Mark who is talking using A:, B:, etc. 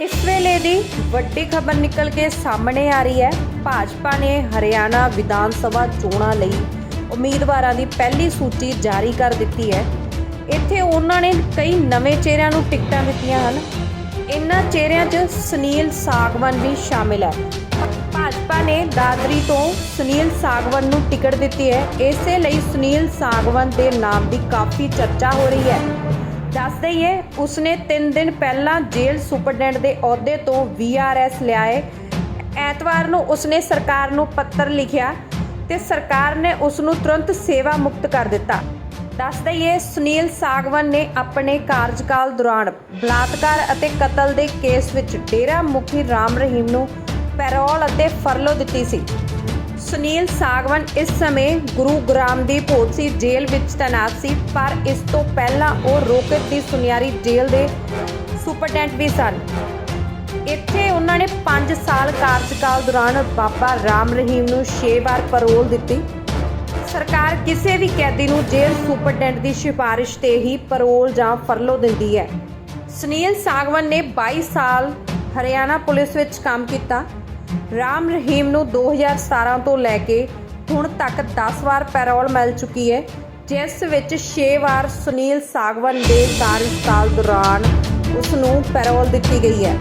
A: ਇਸ ਵੇਲੇ ਦੀ ਵੱਡੀ ਖਬਰ ਨਿਕਲ ਕੇ ਸਾਹਮਣੇ ਆ ਰਹੀ ਹੈ। ਭਾਜਪਾ ਨੇ ਹਰਿਆਣਾ ਵਿਧਾਨ ਸਭਾ ਚੋਣਾਂ ਲਈ ਉਮੀਦਵਾਰਾਂ ਦੀ ਪਹਿਲੀ ਸੂਚੀ ਜਾਰੀ ਕਰ ਦਿੱਤੀ ਹੈ। ਇੱਥੇ ਉਹਨਾਂ ਨੇ ਕਈ ਨਵੇਂ ਚਿਹਰਿਆਂ ਨੂੰ ਟਿਕਟਾਂ ਦਿੱਤੀਆਂ ਹਨ। ਇਨ੍ਹਾਂ ਚਿਹਰਿਆਂ 'ਚ ਸੁਨੀਲ ਸਾਗਵਨ ਵੀ ਸ਼ਾਮਿਲ ਹੈ। ਭਾਜਪਾ ਨੇ ਦਾਦਰੀ ਤੋਂ ਸੁਨੀਲ ਸਾਗਵਨ ਨੂੰ ਟਿਕਟ ਦਿੱਤੀ ਹੈ। ਇਸੇ ਲਈ ਸੁਨੀਲ ਸਾਗਵਨ ਦੇ ਨਾਮ ਦੀ ਕਾਫੀ ਚਰਚਾ ਹੋ ਰਹੀ ਹੈ। ਦੱਸ ਦਈਏ, ਉਸਨੇ 3 ਦਿਨ ਪਹਿਲਾਂ ਜੇਲ੍ਹ ਸੁਪਰਡੈਂਟ ਦੇ ਅਹੁਦੇ ਤੋਂ ਵੀਆਰਐਸ ਲਿਆ ਹੈ ਐਤਵਾਰ ਨੂੰ ਉਸਨੇ ਸਰਕਾਰ ਨੂੰ ਪੱਤਰ ਲਿਖਿਆ ਤੇ ਸਰਕਾਰ ਨੇ ਉਸ ਨੂੰ ਤੁਰੰਤ ਸੇਵਾ ਮੁਕਤ ਕਰ ਦਿੱਤਾ। ਦੱਸ ਦਈਏ, ਸੁਨੀਲ ਸਾਗਵਨ ਨੇ ਆਪਣੇ ਕਾਰਜਕਾਲ ਦੌਰਾਨ ਬਲਾਤਕਾਰ ਅਤੇ ਕਤਲ ਦੇ ਕੇਸ ਵਿੱਚ ਡੇਰਾ ਮੁਖੀ ਰਾਮ ਰਹੀਮ ਨੂੰ ਪੈਰੋਲ ਅਤੇ ਫਰਲੋ ਦਿੱਤੀ ਸੀ। ਸੁਨੀਲ ਸਾਗਵਨ ਇਸ ਸਮੇਂ ਗੁਰੂਗ੍ਰਾਮ ਦੀ ਭੋਤਸੀ ਜੇਲ੍ਹ ਵਿੱਚ ਤੈਨਾਤ ਸੀ, ਪਰ ਇਸ ਤੋਂ ਪਹਿਲਾਂ ਉਹ ਰੋਕਤ ਦੀ ਸੁਨਿਆਰੀ ਜੇਲ੍ਹ ਦੇ ਸੁਪਰਡੈਂਟ ਵੀ ਸਨ। ਇੱਥੇ ਉਹਨਾਂ ਨੇ 5 ਸਾਲ ਕਾਰਜਕਾਲ ਦੌਰਾਨ ਬਾਬਾ ਰਾਮ ਰਹੀਮ ਨੂੰ 6 ਵਾਰ ਪਰੋਲ ਦਿੱਤੀ। ਸਰਕਾਰ ਕਿਸੇ ਵੀ ਕੈਦੀ ਨੂੰ ਜੇਲ੍ਹ ਸੁਪਰਡੈਂਟ ਦੀ ਸਿਫਾਰਿਸ਼ ਤੇ ਹੀ ਪਰੋਲ ਜਾਂ ਫਰਲੋ ਦਿੰਦੀ ਹੈ। ਸੁਨੀਲ ਸਾਗਵਨ ਨੇ 22 ਸਾਲ ਹਰਿਆਣਾ ਪੁਲਿਸ ਵਿੱਚ ਕੰਮ ਕੀਤਾ। ਰਾਮ ਰਹੀਮ ਨੂੰ 2017 ਤੋਂ ਲੈ ਕੇ ਹੁਣ ਤੱਕ 10 ਵਾਰ ਪੈਰੋਲ ਮਿਲ ਚੁੱਕੀ ਹੈ, ਜਿਸ ਵਿੱਚ 6 ਵਾਰ ਸੁਨੀਲ ਸਾਗਵਨ ਦੇ ਕਾਰਜਕਾਲ ਦੌਰਾਨ ਉਸ ਨੂੰ ਪੈਰੋਲ ਦਿੱਤੀ ਗਈ ਹੈ।